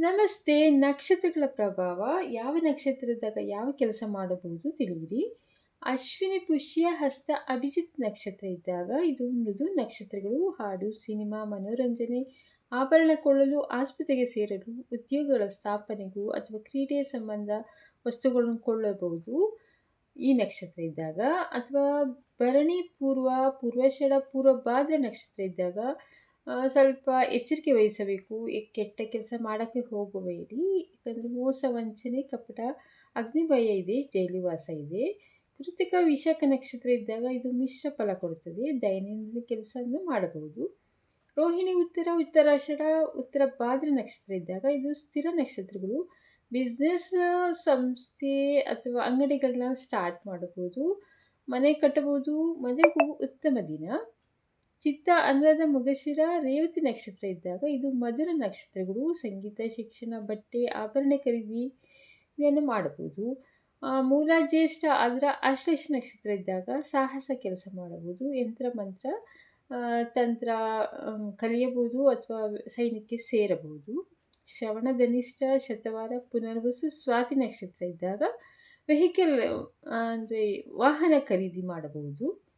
ನಮಸ್ತೆ, ನಕ್ಷತ್ರಗಳ ಪ್ರಭಾವ. ಯಾವ ನಕ್ಷತ್ರದಾಗ ಯಾವ ಕೆಲಸ ಮಾಡಬಹುದು ತಿಳಿಯಿರಿ. ಅಶ್ವಿನಿ ಪುಷ್ಯ ಹಸ್ತ ಅಭಿಜಿತ್ ನಕ್ಷತ್ರ ಇದ್ದಾಗ ಇದು ಮೃದು ನಕ್ಷತ್ರಗಳು. ಹಾಡು, ಸಿನಿಮಾ, ಮನೋರಂಜನೆ, ಆಭರಣ ಕೊಳ್ಳಲು ಆಸ್ಪತ್ರೆಗೆ ಸೇರಲು, ಉದ್ಯೋಗಗಳ ಸ್ಥಾಪನೆಗೂ ಅಥವಾ ಕ್ರೀಡೆಯ ಸಂಬಂಧ ವಸ್ತುಗಳನ್ನು ಕೊಳ್ಳಬಹುದು ಈ ನಕ್ಷತ್ರ ಇದ್ದಾಗ. ಅಥವಾ ಭರಣಿ ಪೂರ್ವ, ಪೂರ್ವಷಡ, ಪೂರ್ವಭಾದ್ರ ನಕ್ಷತ್ರ ಇದ್ದಾಗ ಸ್ವಲ್ಪ ಎಚ್ಚರಿಕೆ ವಹಿಸಬೇಕು. ಕೆಟ್ಟ ಕೆಲಸ ಮಾಡೋಕ್ಕೆ ಹೋಗಬೇಡಿ. ಯಾಕಂದರೆ ಮೋಸ, ವಂಚನೆ, ಕಪಟ, ಅಗ್ನಿಭಯ ಇದೆ, ಜೈಲಿವಾಸ ಇದೆ. ಕೃತಿಕ ವಿಶಾಖ ನಕ್ಷತ್ರ ಇದ್ದಾಗ ಇದು ಮಿಶ್ರ ಫಲ ಕೊಡುತ್ತದೆ ದೈನಂದಿನ ಕೆಲಸವನ್ನು ಮಾಡಬಹುದು. ರೋಹಿಣಿ ಉತ್ತರ, ಉತ್ತರಾಷಾಢ, ಉತ್ತರ ಭಾದ್ರ ನಕ್ಷತ್ರ ಇದ್ದಾಗ ಇದು ಸ್ಥಿರ ನಕ್ಷತ್ರಗಳು. ಬಿಸ್ನೆಸ್ ಸಂಸ್ಥೆ ಅಥವಾ ಅಂಗಡಿಗಳನ್ನ ಸ್ಟಾರ್ಟ್ ಮಾಡಬಹುದು. ಮನೆ ಕಟ್ಟಬಹುದು. ಮನೆಗೂ ಉತ್ತಮ ದಿನ. ಚಿತ್ತ ಅನುರಾಧ ಮುಗಶಿರ, ರೇವತಿ ನಕ್ಷತ್ರ ಇದ್ದಾಗ ಇದು ಮಧುರ ನಕ್ಷತ್ರಗಳು, ಸಂಗೀತ, ಶಿಕ್ಷಣ, ಬಟ್ಟೆ, ಆಭರಣ ಖರೀದಿಯನ್ನು ಮಾಡಬಹುದು. ಮೂಲ ಜ್ಯೇಷ್ಠ ಅದರ ಆಶ್ಲೇಷ ನಕ್ಷತ್ರ ಇದ್ದಾಗ ಸಾಹಸ ಕೆಲಸ ಮಾಡಬಹುದು. ಯಂತ್ರ, ಮಂತ್ರ ತಂತ್ರ ಕಲಿಯಬಹುದು ಅಥವಾ ಸೈನ್ಯಕ್ಕೆ ಸೇರಬಹುದು. ಶ್ರವಣ ಧನಿಷ್ಠ, ಶತವಾರ, ಪುನರ್ವಸು, ಸ್ವಾತಿ ನಕ್ಷತ್ರ ಇದ್ದಾಗ ವೆಹಿಕಲ್ ಅಂದರೆ ವಾಹನ ಖರೀದಿ ಮಾಡಬಹುದು.